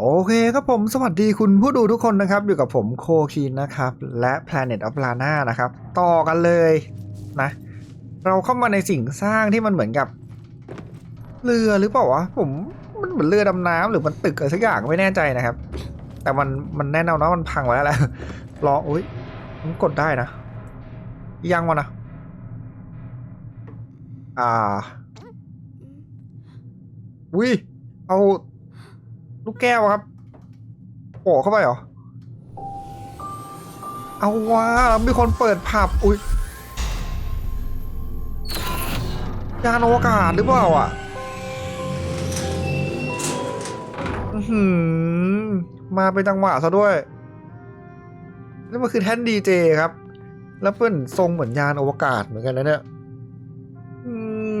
โอเคครับผมสวัสดีคุณผู้ดูทุกคนนะครับ อยู่กับผมโคคีนนะครับ และ Planet of Lana นะครับ ต่อกันเลยนะ เราเข้ามาในสิ่งสร้างที่มันเหมือนกับ เรือหรือเปล่าวะผมมันเหมือนเรือดำน้ำหรือมันตึกอะไรสักอย่างไม่แน่ใจนะครับ แต่มันมันแน่นอนว่ามันพังไปแล้วแหละรออุ้ยมันกดได้นะ ยังวะนะอ่าวิเอา ลูกแก้วครับโปะเข้าไปเหรอ เอาว่า มีคนเปิดผับ อุ้ยยานอวกาศหรือเปล่าอะอื้อหือมาเป็นจังหวะซะด้วย นี่มันคือแท่นดีเจครับ แล้วเพื่อนทรงเหมือนยานอวกาศเหมือนกันนะเนี่ย อื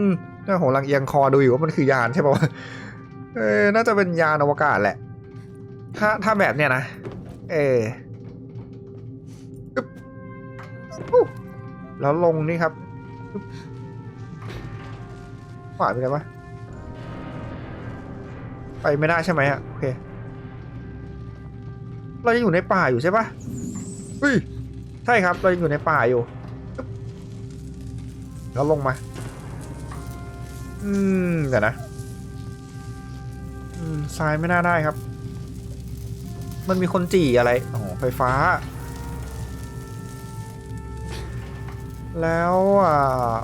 มน่าผมลังเอียงคอดูอยู่ว่ามันคือยานใช่ป่าวะ เออน่าจะเป็นยานอวกาศแหละ ถ้าถ้าแบบเนี้ยนะ เอออึ๊บอู้แล้วลงนี่ครับ ขวาไปไหนวะไปไม่ได้ใช่ไหมอะโอเค เรายังอยู่ในป่าอยู่ใช่ปะเฮ้ย ใช่ครับ เรายังอยู่ในป่าอยู่ แล้วลงมา อืมเดี๋ยวนะ อืมทรายไม่น่าได้ครับ มันมีคนจี่อะไรอ๋อไฟฟ้า แล้วอ่า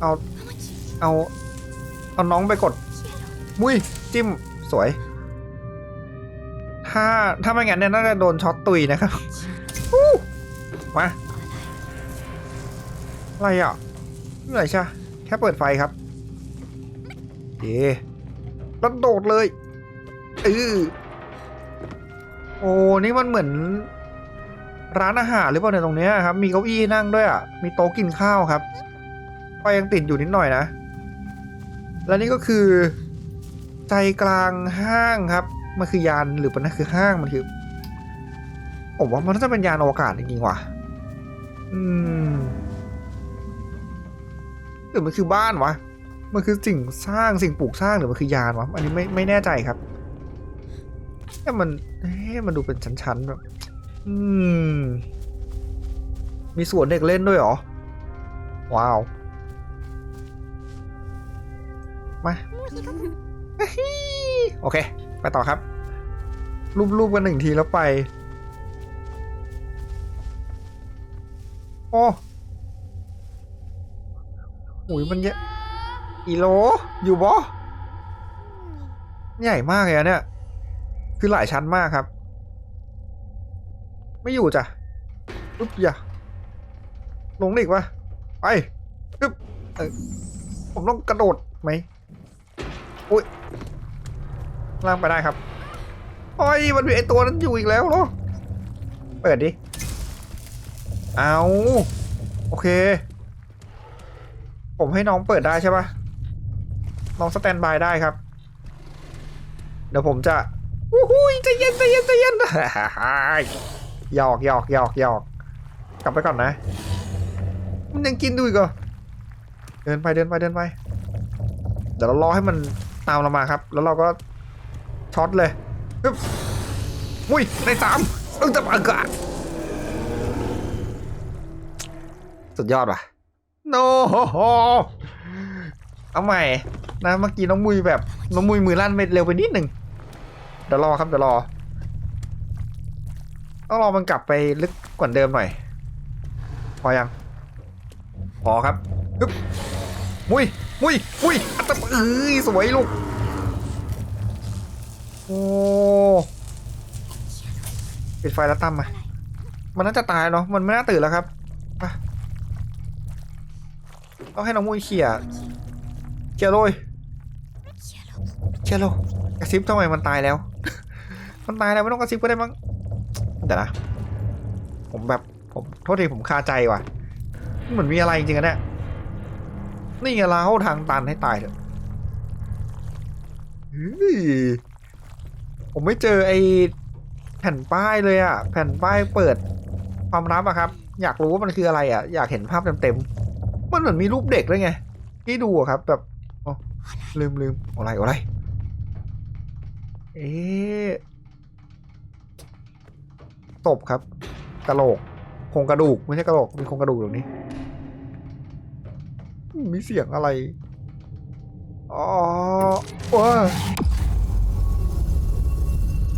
เอาเอาเอาน้องไปกดมุ้ยจิ้มสวย ถ้าถ้าไม่งั้นเนี่ยน่าจะโดนช็อตตุยนะครับมาอะไรอะไม่อะไรใช่แค่เปิดไฟครับ เย่แล้วโดดเลยเออโอ้นี่มันเหมือน ร้านอาหารหรือเปล่าเนี่ยตรงเนี้ยครับ มีเก้าอี้นั่งด้วยอะ มีโต๊ะกินข้าวครับไฟยังติดอยู่นิดหน่อยนะ และนี่ก็คือ ใจกลางห้างครับ มันคือยานหรือมันนั่นคือห้างมันคือผมว่ามันน่าจะเป็นยานอวกาศจริงๆว่ะ อืมหรือมันคือบ้านวะ มันคือสิ่งสร้างสิ่งปลูกสร้างหรือมันคือยานวะอันนี้ไม่ไม่แน่ใจครับแต่มันเอ๊ะมันดูเป็นชั้นๆแบบอืมมีสวนเด็กเล่นด้วยเหรอ ว้าว มาโอเค ไปต่อครับ รูปๆกันหนึ่งทีแล้วไป โอ้อุยมันเยอะ อีโล อยู่บ่ใหญ่มากเลยอะเนี่ย คือหลายชั้นมากครับ ไม่อยู่จ้ะอึ๊บอย่าลงอีกวะไปอึ๊บเออผมต้องกระโดดไหมอุ้ยล่างไปได้ครับโอ้ยมันมีไอตัวนั้นอยู่อีกแล้วเหรอเปิดดิ เอาโอเค ผมให้น้องเปิดได้ใช่ปะ น้องสแตนบายได้ครับ เดี๋ยวผมจะอู้หูใจเย็นใจเย็นใจเย็นหยอกหยอกหยอกหยอกกลับไปก่อนนะ มันยังกินดูอีกเหรอเดินไปเดินไปเดินไป เดี๋ยวเรารอให้มันตามเรามาครับ แล้วเราก็ช็อตเลยปึ๊บอุ้ยในสามเออจะปากกาสุดยอดว่ะ โน เอาใหม่ นะเมื่อกี้น้องมุยแบบน้องมุยมือลั่นไปเร็วไปนิดหนึ่งเดี๋ยวรอครับเดี๋ยวรอต้องรอมันกลับไปลึกกว่าเดิมหน่อย พอยัง พอครับฮึบมุยมุยมุยอัตตะเอ้ยสวยลูก โอ้ปิดไฟแล้วตั้มมา มันน่าจะตายเนาะ มันไม่น่าตื่นแล้วครับไปต้องให้น้องมุยเขี่ยเขี่ยโรย เขี่ยโรยกระซิบทำไมมันตายแล้ว มันตายแล้วไม่ต้องกระซิบก็ได้มั้งเดี๋ยวนะผมแบบผมโทษทีผมคาใจว่ะเหมือนมีอะไรจริงๆอะเนี่ยนี่ไงเราทางตันให้ตายเถอะผมไม่เจอไอแผ่นป้ายเลยอะแผ่นป้ายเปิดความลับอะครับ อยากรู้ว่ามันคืออะไรอะอยากเห็นภาพเต็มๆมันเหมือนมีรูปเด็กด้วยไงที่ดูอะครับ แบบ ลืมลืมอะไรอะไร เอ๊ะศพครับกระโหลกโครงกระดูกไม่ใช่กระโหลกมีโครงกระดูกตรงนี้ มีเสียงอะไร อ๋อว้า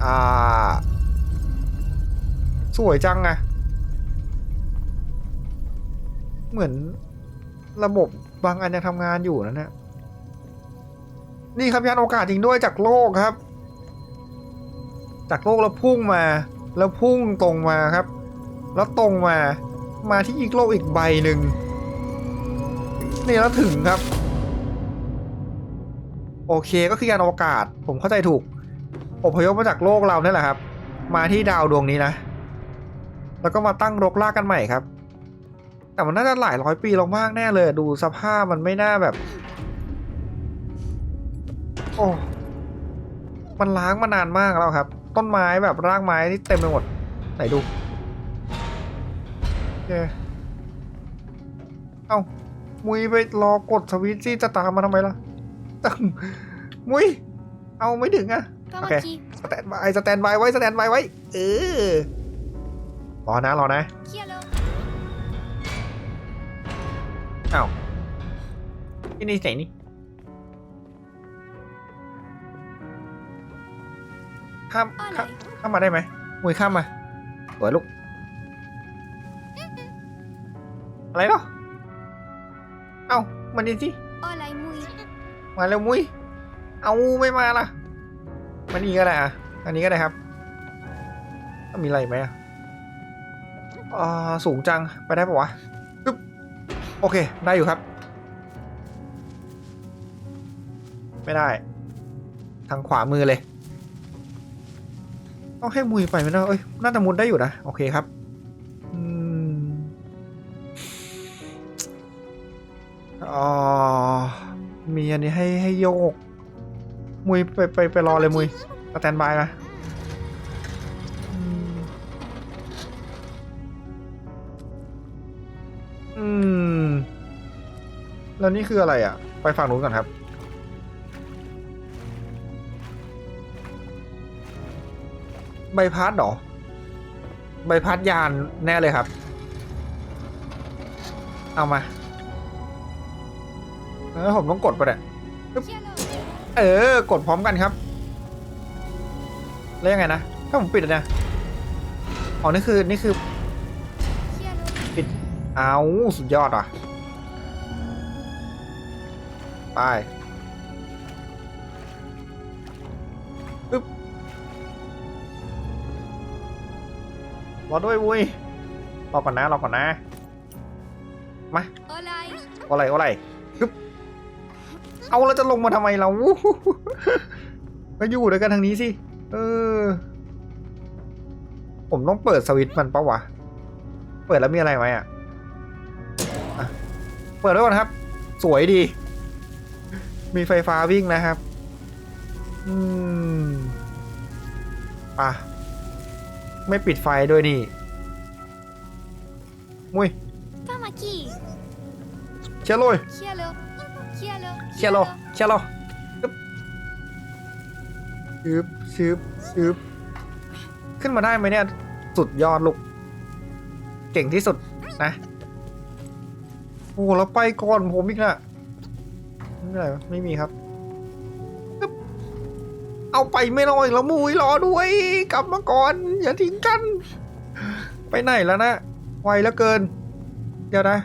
อ่า สวยจังอะเหมือนระบบบางอันยังทำงานอยู่นะเนี่ย นี่ครับยานอวกาศจริงด้วยจากโลกครับ จากโลกแล้วพุ่งมา แล้วพุ่งตรงมาครับ แล้วตรงมา มาที่อีกโลกอีกใบหนึ่งนี่แล้วถึงครับ โอเคก็คือยานอวกาศ ผมเข้าใจถูกอพยพมาจากโลกเราเนี่ยแหละครับ มาที่ดาวดวงนี้นะ แล้วก็มาตั้งรกรากกันใหม่ครับ แต่มันน่าจะหลายร้อยปีลงมากแน่เลย ดูสภาพมันไม่น่าแบบ โอ้มันล้างมานานมากแล้วครับ ต้นไม้แบบรากไม้นี่เต็มไปหมด ไหนดูเอเอามุยไปรอกดสวิตซี่จะตามมาทำไมล่ะ มุย เอาไม่ถึงอะโอเคไอ้สแตนบายสแตนบายไว้สแตนบายไว้ เออ รอนะรอนะเอ้าที่นี่ไหนนี่ ข้ามข้ามข้ามาได้ไหมมวยข้ามมาสวยลูก อะไรเนาะเอ้ามาดีสิมาเร็วมุ้ย เอาไม่มาล่ะ มันนี่ก็ได้อะอันนี้ก็ได้ครับมีอะไรไหมอ่าสูงจัง ไปได้ปะวะอึ๊บโอเค ได้อยู่ครับ ไม่ได้ ทางขวามือเลย ต้องให้มุยไปไหมนะเอ้ยน่าจะมุดได้อยู่นะ โอเคครับอ๋อมีอันนี้ให้ให้โยก มุยไปไปไปรอเลยมุยสแตนบายนะอืมอืมแล้วนี่คืออะไรอะ ไปฝั่งนู้นก่อนครับ ใบพัดหรอ ใบพัดยานแน่เลยครับ เอามาเออผมต้องกดไปะเนี่ยเออ กดพร้อมกันครับ แล้วยังไงนะ ถ้าผมปิดนะอ๋อนี่คือ นี่คือ ปิด เอาสุดยอดอะ ไป รอด้วยวุ้ยรอก่อนนะรอก่อนนะ มาโอะไรอะไรึบเอาเราจะลงมาทำไมเรามาอยู่ด้วยกันทางนี้สิ เออ ผมต้องเปิดสวิตช์มันปะวะ เปิดแล้วมีอะไรไหมอะ เปิดด้วยก่อนครับ สวยดี มีไฟฟ้าวิ่งนะครับ อืม อะ ไม่ปิดไฟด้วยนี่ มุย カマキ เชียร์เลย キアロキアロ เชียร์โลเชียร์โลปึ๊บชืบชืบชืบขึ้นมาได้ไหมเนี่ย สุดยอดลูก เก่งที่สุดนะ โอ้แล้วไปก่อนผมอีกนะไม่มีอะไรวะไม่มีครับปึ๊บเอา ไปไม่น้อยแล้วมุยรอด้วย กลับมาก่อนอย่าทิ้งกัน ไปไหนแล้วนะ ไวแล้วเกิน เดี๋ยวนะ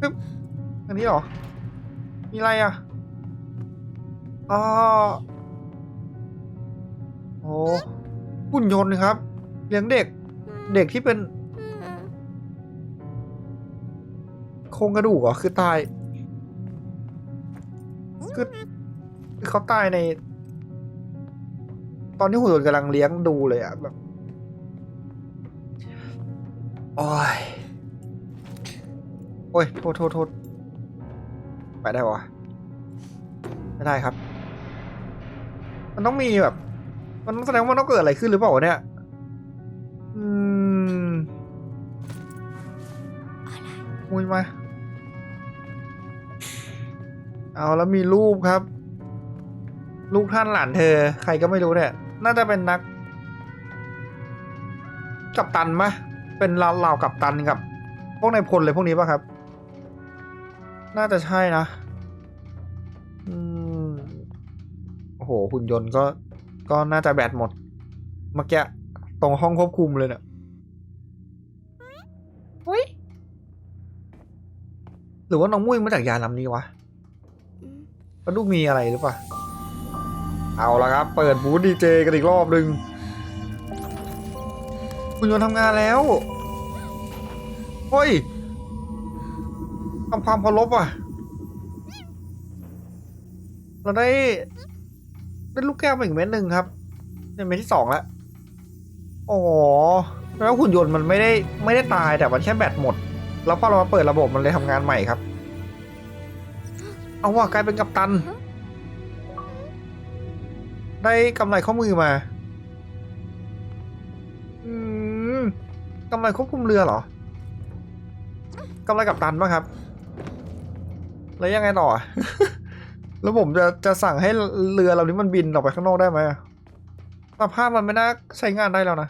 ปึ๊บอันนี้หรอ มีอะไรอะอ๋อโอ้หุ่นยนต์ครับ เลี้ยงเด็ก เด็กที่เป็น โครงกระดูกเหรอ คือตาย คือ คือเขาตายใน ตอนที่หุ่นยนต์กำลังเลี้ยงดูเลยอะแบบโอ้ยโอ้ยโทษโทษโทษไปได้ปะไม่ได้ครับ มันต้องมีแบบ มันแสดงว่ามันต้องเกิดอะไรขึ้นหรือเปล่าเนี่ย อืมมุยมา เอาแล้วมีรูปครับ ลูกท่านหลานเธอ ใครก็ไม่รู้เนี่ย น่าจะเป็นนัก กัปตันมะเป็นเหล่าเหล่ากัปตันกับ พวกนายพลเลยพวกนี้ป่ะครับ น่าจะใช่นะอืมโอ้โหหุ่นยนต์ก็ก็น่าจะแบตหมด เมื่อกี้ตรงห้องควบคุมเลยเนี่ยเฮ้ยหรือว่าน้องมุ้ยมาจากยานลำนี้วะอืมมันดูมีอะไรหรือเปล่า เอาละครับ เปิดบูธดีเจกันอีกรอบหนึ่งคุณยนต์ทำงานแล้วเฮ้ยทำความเคารพอะ เราได้ ได้ลูกแก้วมาอีกเม็ดหนึ่งครับเป็นเม็ดที่สองแล้วอ๋อแล้วหุ่นยนต์มันไม่ได้ไม่ได้ตายแต่มันแค่แบตหมด แล้วพอเรามาเปิดระบบมันเลยทำงานใหม่ครับ เอาว่ะกลายเป็นกัปตัน ได้กำไรข้อมือมา อืมกำไรควบคุมเรือเหรอกำไรกัปตันป่ะครับ แล้วยังไงต่อ แล้วผมจะจะสั่งให้เรือลำนี้มันบินออกไปข้างนอกได้ไหมอะสภาพมันไม่น่าใช้งานได้แล้วนะ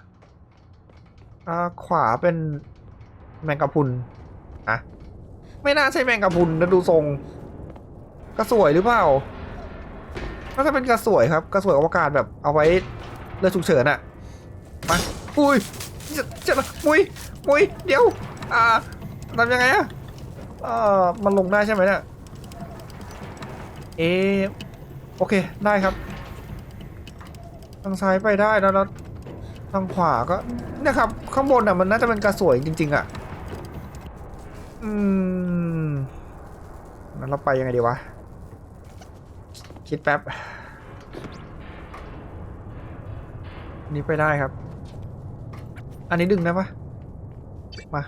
อ่า ขวาเป็นแมงกะพรุนอะไม่น่าใช่แมงกะพรุนนะดูทรงกระสวยหรือเปล่า น่าจะเป็นกระสวยครับกระสวยอวกาศแบบเอาไว้เรือฉุกเฉินอะมาอุ้ยจะจะมุยมุยเดี๋ยว อ่าทำยังไงอะเอ่ามันลงได้ใช่ไหมเนี่ยเอโอเคได้ครับ ทางซ้ายไปได้แล้วแล้วทางขวาก็เนี่ยครับ ข้างบนอะมันน่าจะเป็นกระสวยจริง ๆ อะ อืมงั้นเราไปยังไงดีวะ คิดแป๊บ นี้ไปได้ครับ อันนี้ดึงได้ปะมา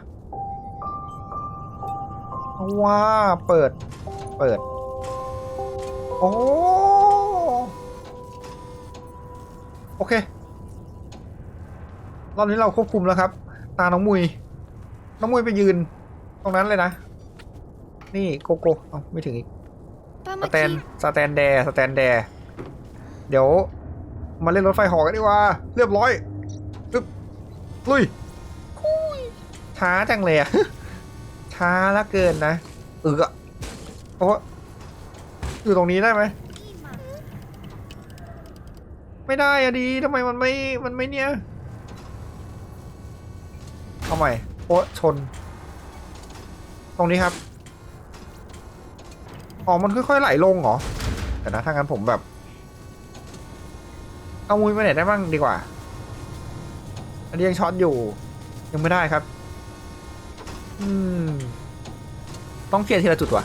ว้าเปิด เปิด โอ้ โอเค รอบนี้เราควบคุมแล้วครับ ตาน้องมุย น้องมุยไปยืน ตรงนั้นเลยนะ นี่โกโก้เอาไม่ถึงอีก สมาแตนกี้สแตนแดร์สแตนแดร์เดี๋ยว มาเล่นรถไฟเหอกันดีกว่า เรียบร้อยปึ๊บลุยช้าจังเลยอะช้าละเกินนะเออโอ้อยู่ตรงนี้ได้ไหมอี้มาไม่ได้อะดีทำไมมันไม่มันไม่เนี่ยเอาใหม่โอ้ชน ตรงนี้ครับ อ๋อมันค่อยๆไหลลงเหรอแต่นะถ้างั้นผมแบบ เอามุ้ยไปไหนได้บ้างดีกว่า อันนี้ยังช็อตอยู่ ยังไม่ได้ครับ อืม ต้องเคลียร์ทีละจุดว่ะ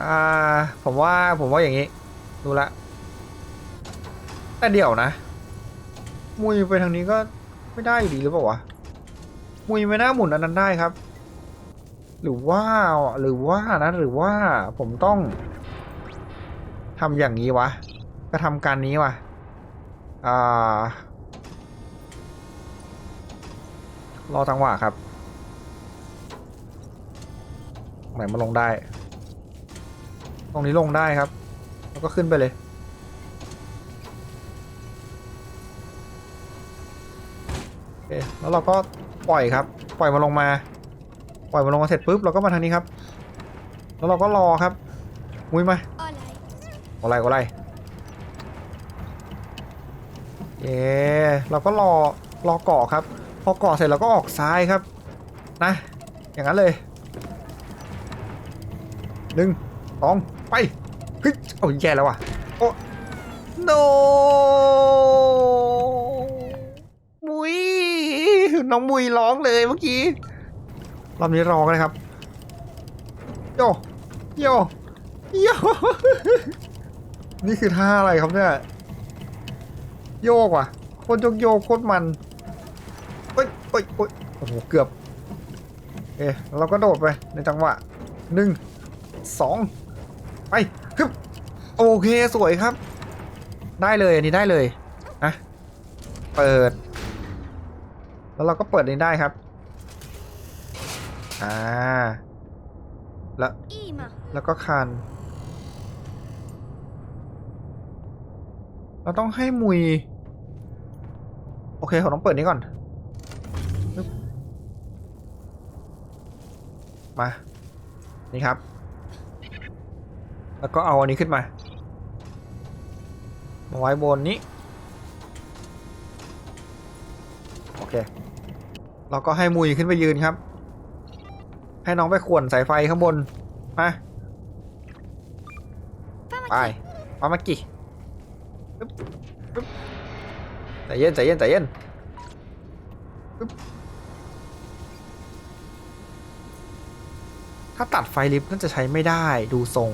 อ่า ผมว่าผมว่าอย่างนี้ ดูละ แต่เดี๋ยวนะ มุยไปทางนี้ก็ไม่ได้อยู่ดีหรือเปล่าวะ มุยไม่น่าหมุนอันนั้นได้ครับ หรือว่าหรือว่านะหรือว่าผมต้องทำอย่างนี้วะ ก็ทำการนี้วะอ่ารอจังหวะครับไหนมาลงได้ ตรงนี้ลงได้ครับ แล้วก็ขึ้นไปเลย โอเค แล้วเราก็ปล่อยครับ ปล่อยมันลงมา ปล่อยมันลงมาเสร็จปุ๊บเราก็มาทางนี้ครับ แล้วเราก็รอครับ มุ้ยมาอะไรก็ไล่ก็ไล่เย้เราก็รอรอเกาะครับ พอเกาะเสร็จเราก็ออกซ้ายครับ นะ อย่างนั้นเลยหนึ่งสองไปเฮ้ยเอาแย่แล้วว่ะโอ้ no มุยน้องมุยร้องเลยเมื่อกี้ รอบนี้รอกันนะครับ โย โย โย นี่คือท่าอะไรครับเนี่ย โยกว่ะ โคตรโยกโยกโคตรมันเอ้ยเอ้ยเอ้ยโอ้โห เกือบ เอ๊ะเราก็โดดไปในจังหวะหนึ่งสองไปฮึบโอเค สวยครับ ได้เลย อันนี้ได้เลยนะเปิด แล้วเราก็เปิดนี้ได้ครับ่า แล้ว แล้วก็คานเราต้องให้มุย โอเคผมต้องเปิดนี้ก่อน มา นี่ครับ แล้วก็เอาอันนี้ขึ้นมามาไว้บนนี้ โอเค เราก็ให้มุยขึ้นไปยืนครับ ให้น้องไปข่วนสายไฟข้างบน มาไปปามากิปึ๊บปึ๊บใจเย็นใจเย็นใจเย็นปึ๊บถ้าตัดไฟลิฟต์น่าจะใช้ไม่ได้ดูทรง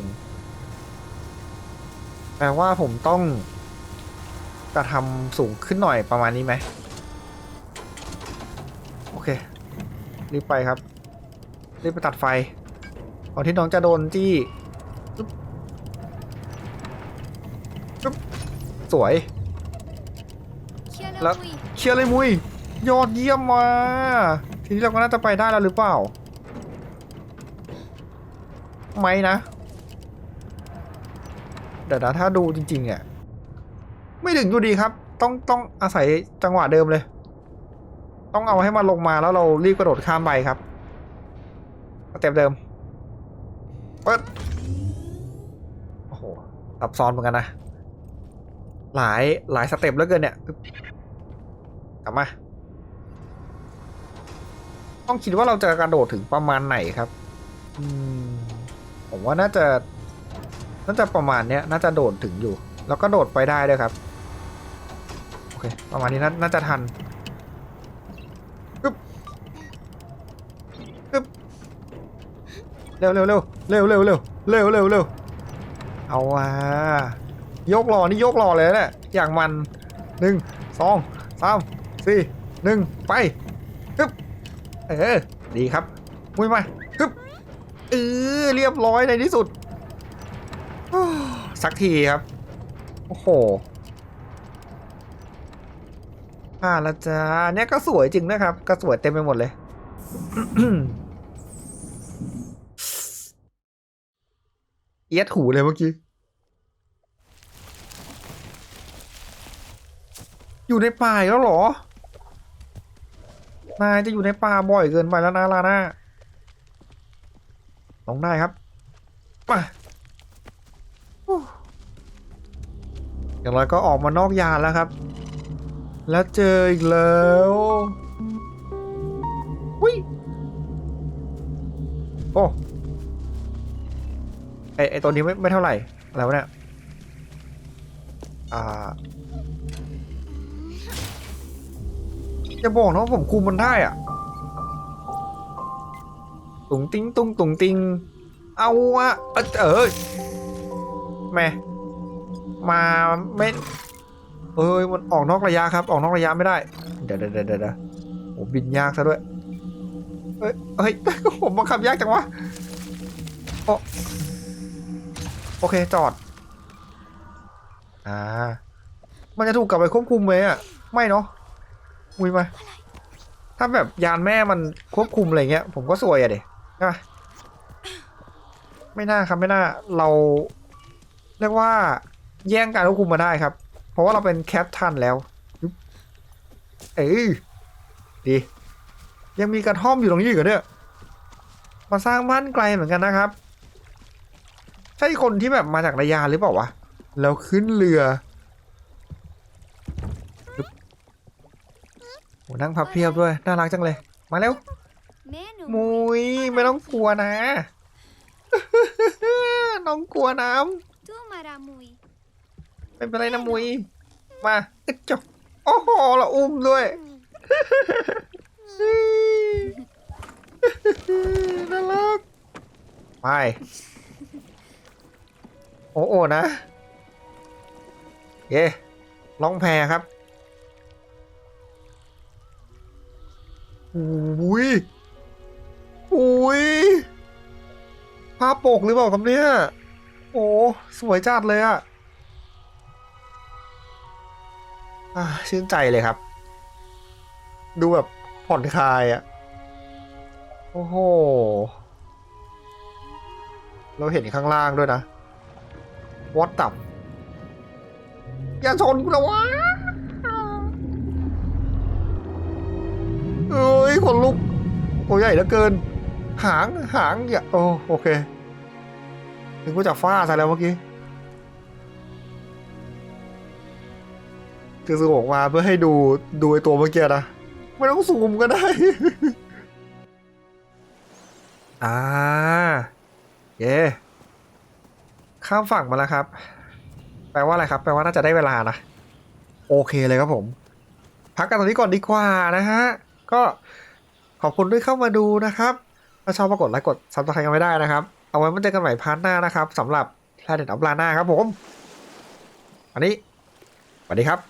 แปลว่าผมต้องกระทำสูงขึ้นหน่อยประมาณนี้ไหม โอเค รีบไปครับ รีบไปตัดไฟก่อนที่น้องจะโดนจี้สวย Kia Là- le oui. เชียร์เลยมุย ยอดเยี่ยมมาทีนี้เราก็น่าจะไปได้แล้วหรือเปล่า ไม่นะ เดี๋ยวนะถ้าดูจริงๆอะไม่ถึงอยู่ดีครับ ต้องต้องอาศัยจังหวะเดิมเลย ต้องเอาให้มันลงมาแล้วเรารีบกระโดดข้ามไปครับ เต็ปเดิมเปิดโอ้โหซับซ้อนเหมือนกันนะ หลายหลายสเต็ปแล้วเกินเนี่ยกลับมา ต้องคิดว่าเราจะกระโดดถึงประมาณไหนครับอืมผมว่าน่าจะ น่าจะประมาณเนี้ย น่าจะโดดถึงอยู่ แล้วก็โดดไปได้ด้วยครับ โอเค ประมาณนี้น่าจะทัน เร็วเร็วเร็วเร็วเร็วเร็วเร็วเร็วเร็วเอาว่ะยกรอนี่ยกรอเลยนะเนี่ยอย่างมันหนึ่งสองสามสี่หนึ่งไปปึ๊บเออดีครับมุ้ยมาปึ๊บเออเรียบร้อยในที่สุดสักทีครับ โอ้โหผ่าและจ้าเนี่ยก็สวยจริงนะครับ ก็สวยเต็มไปหมดเลย เอียดหูเลยเมื่อกี้ อยู่ในป่าแล้วเหรอ นายจะอยู่ในป่าบ่อยเกินไปแล้วนะลาน่าลองได้ครับ มาอย่างไรก็ออกมานอกยานแล้วครับ แล้วเจออีกแล้ววิโอ้ อไอตัวนี้ไม่ไม่เท่าไหร่ อะไรวะเนี่ย อ่าจะบอกนะว่าผมคุมมันได้อะ ตุงติงตุงตุงติง เอาอะเออยแม่มาไม่เอ้ยมันออกนอกระยะครับ ออกนอกระยะไม่ได้ เดี๋ยวเดี๋ยวเดี๋ยวเดี๋ยวโอ้บินยากซะด้วยเอ้ยเฮ้ยผมบังคับยากจังวะโอ โอเคจอด อ่า มันจะถูกกลับไปควบคุมไหมอะ ไม่เนาะมุยมาถ้าแบบยานแม่มันควบคุมอะไรเงี้ย ผมก็สวยอะเด็ใช่ปไม่น่าครับไม่น่า เรา เรียกว่าแย่งการควบคุมมาได้ครับ เพราะว่าเราเป็นแคปทันแล้ว เอ้ยดี ยังมีกระท่อมอยู่ตรงนี้อีกเหรอเนี่ยมาสร้างบ้านไกลเหมือนกันนะครับ ใช่คนที่แบบมาจากระยาหรือเปล่าวะ แล้วขึ้นเรือยึบโหนั่งพับเพียบด้วย น่ารักจังเลย มาเร็ว Mais nous. มุยไม่ต้องกลัวนะ น้องกลัวน้ Tout maramui. ำไม่เป็นไรนะมุย มาอึดจบโอ้โหเราอุ้มด้วยน่ารักไป โอ้โอนะ เย่ล่องแพครับอุ้ยอุ้ยภาพปกหรือเปล่าครับเนี่ย โอ้ สวยจัดเลยอะอะชื่นใจเลยครับ ดูแบบผ่อนคลายอะโอ้โห เราเห็นข้างล่างด้วยนะ วัดตับอย่าชนกูนะวะเอ้ยขนลุกตัวใหญ่เหลือเกิน หางหางอย่าโอ้โอเคถึงกูจะฟาดซะแล้วเมื่อกี้คือซูมออกมาเพื่อให้ดูดูไอตัวเมื่อกี้นะไม่ต้องซูมก็ได้ อ่าเย่ ข้ามฝั่งมาแล้วครับ แปลว่าอะไรครับ แปลว่าน่าจะได้เวลานะ โอเคเลยครับผม พักกันตรงนี้ก่อนดีกว่านะฮะ ก็ขอบคุณด้วยเข้ามาดูนะครับ ถ้าชอบปรากฏไลค์กดซับสไครต์กันไม่ได้นะครับ เอาไว้มาเจอกันใหม่พาร์ทหน้านะครับสำหรับแพลเน็ตอัปลาน่าครับผมวันนี้สวัสดีครับ